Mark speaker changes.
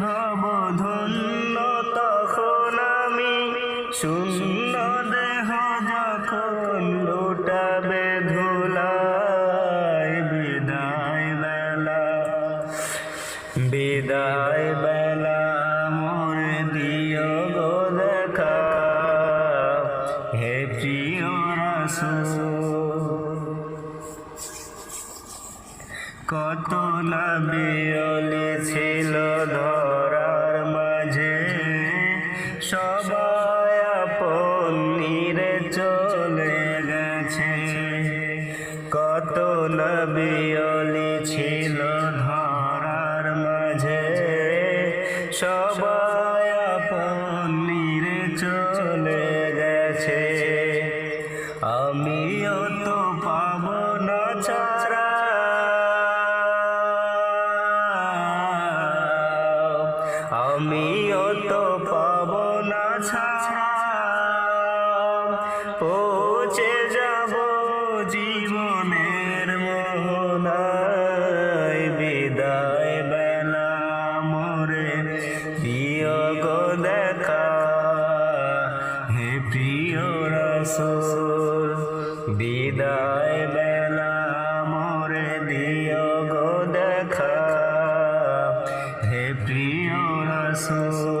Speaker 1: হব ধন্য তখন আমি শূন্য বিদায় বেলা বিদায় বেলা মোর দিও গো দেখা। কত নবিয়লি ছিল ধরার মাঝে। সবাই আপন চলে গেছে। কত নবিয়লি ছিল ধরার মাঝে। সবাই আপন চলে গেছে। আমিও তো পাব না ছাড়া আমিও তো পাব না ছাড়া। পৌঁছে যাব জীবনের মোহনায় বিদায় বেলা মোরে প্রিয় গো দেখা। হে প্রিয় রসুল, বিদায় রসুল